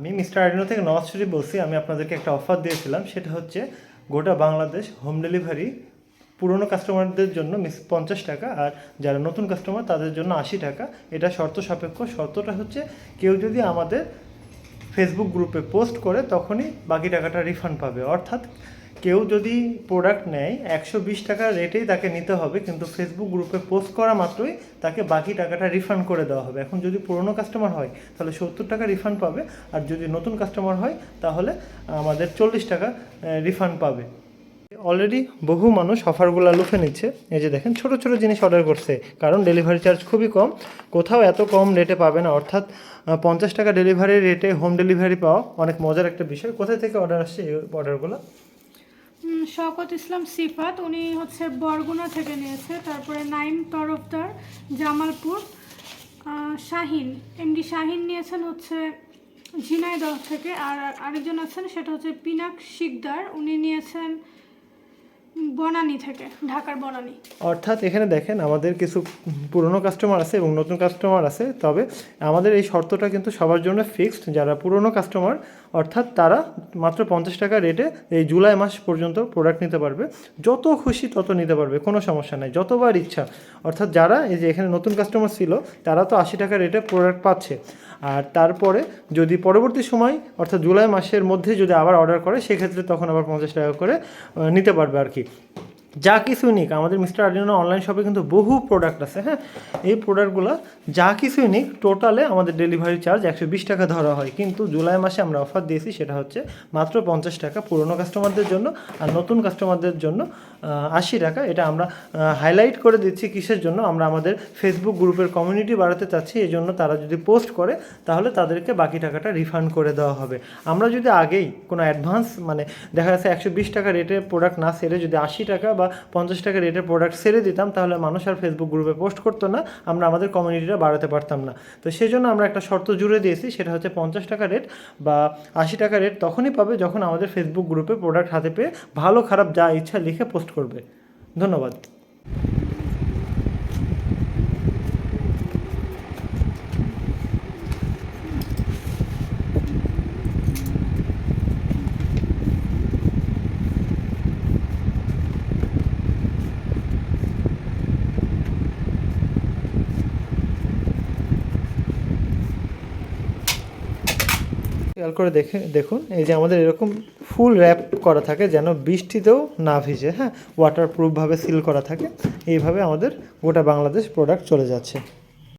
আমি মিস্টার আইডিনো থেকে নওয়াজ শরীফ বলছি, আমি আপনাদেরকে একটা অফার দিয়েছিলাম, সেটা হচ্ছে গোটা বাংলাদেশ হোম ডেলিভারি পুরনো কাস্টমারদের জন্য মিস পঞ্চাশ টাকা, আর যারা নতুন কাস্টমার তাদের জন্য আশি টাকা। এটা শর্ত সাপেক্ষ, শর্তটা হচ্ছে কেউ যদি আমাদের ফেসবুক গ্রুপে পোস্ট করে, তখনই বাকি টাকাটা রিফান্ড পাবে। অর্থাৎ কেউ যদি প্রোডাক্ট নেয়, একশো বিশ টাকার রেটেই তাকে নিতে হবে, কিন্তু ফেসবুক গ্রুপে পোস্ট করা মাত্রই তাকে বাকি টাকাটা রিফান্ড করে দেওয়া হবে। এখন যদি পুরনো কাস্টমার হয়, তাহলে সত্তর টাকা রিফান্ড পাবে, আর যদি নতুন কাস্টমার হয়, তাহলে আমাদের চল্লিশ টাকা রিফান্ড পাবে। অলরেডি বহু মানুষ অফারগুলো লুফে নিচ্ছে। এই যে দেখেন, ছোট ছোট জিনিস অর্ডার করছে, কারণ ডেলিভারি চার্জ খুবই কম। কোথাও এত কম রেটে পাবে না, অর্থাৎ পঞ্চাশ টাকা ডেলিভারি রেটে হোম ডেলিভারি পাওয়া অনেক মজার একটা বিষয়। কোথায় থেকে অর্ডার আসছে এই অর্ডারগুলো শওকত ইসলাম সিফাত, উনি হচ্ছে বরগুনা থেকে নিয়েছে, তারপরে নাইম তরফদার, জামালপুর শাহিন এমডি শাহিন নিয়েছেন হচ্ছে ঝিনাইদহ থেকে, আর আরেকজন আছেন, সেটা হচ্ছে পিনাক শিকদার, উনি নিয়েছেন বনানী থেকে, ঢাকার বনানী। অর্থাৎ এখানে দেখেন আমাদের কিছু পুরনো কাস্টমার আছে এবং নতুন কাস্টমার আছে, তবে আমাদের এই শর্তটা কিন্তু সবার জন্য ফিক্সড যারা পুরনো কাস্টমার অর্থাৎ তারা মাত্র পঞ্চাশ টাকা রেটে এই জুলাই মাস পর্যন্ত প্রোডাক্ট নিতে পারবে। যত খুশি তত নিতে পারবে, কোনো সমস্যা নাই, যতবার ইচ্ছা। অর্থাৎ যারা এই যে এখানে নতুন কাস্টমার ছিল, তারা তো আশি টাকা রেটে প্রোডাক্ট পাচ্ছে। আর তারপরে যদি পরবর্তী সময়, অর্থাৎ জুলাই মাসের মধ্যে যদি আবার অর্ডার করে, সেক্ষেত্রে তখন আবার পঞ্চাশ টাকা করে নিতে পারবে আর কি। you. যা কিছু নিক আমাদের মিস্টার আর্ডিনো অনলাইন শপে কিন্তু বহু প্রোডাক্ট আছে হ্যাঁ? এই প্রোডাক্টগুলো যা কিছুই নিক টোটালে আমাদের ডেলিভারি চার্জ একশো বিশ টাকা ধরা হয়। কিন্তু জুলাই মাসে আমরা অফার দিয়েছি, সেটা হচ্ছে মাত্র পঞ্চাশ টাকা পুরনো কাস্টমারদের জন্য আর নতুন কাস্টমারদের জন্য আশি টাকা। এটা আমরা হাইলাইট করে দিচ্ছি কিসের জন্য? আমরা আমাদের ফেসবুক গ্রুপের কমিউনিটি বাড়াতে চাচ্ছি, এই জন্য তারা যদি পোস্ট করে, তাহলে তাদেরকে বাকি টাকাটা রিফান্ড করে দেওয়া হবে। আমরা যদি আগেই কোনো অ্যাডভান্স মানে দেখা যাচ্ছে একশো বিশ টাকা রেটের প্রোডাক্ট না সেরে যদি আশি টাকা বা পঞ্চাশ টাকা রেটের প্রোডাক্ট সেরে দিতাম, তাহলে মানুষ আর ফেসবুক গ্রুপে পোস্ট করতো না, আমরা আমাদের কমিউনিটিটা বাড়াতে পারতাম না। তো সেই জন্য আমরা একটা শর্ত জুড়ে দিয়েছি, সেটা হচ্ছে পঞ্চাশ টাকা রেট বা আশি টাকা রেট তখনই পাবে যখন আমাদের ফেসবুক গ্রুপে প্রোডাক্ট হাতে পেয়ে ভালো খারাপ যা ইচ্ছা লিখে পোস্ট করবে। ধন্যবাদ। খেয়াল করে দেখে, দেখুন, এই যে আমাদের এরকম ফুল র্যাপ করা থাকে যেন বৃষ্টিতেও না ভিজে হ্যাঁ? ওয়াটারপ্রুফভাবে সিল করা থাকে। এইভাবে আমাদের গোটা বাংলাদেশ প্রোডাক্ট চলে যাচ্ছে।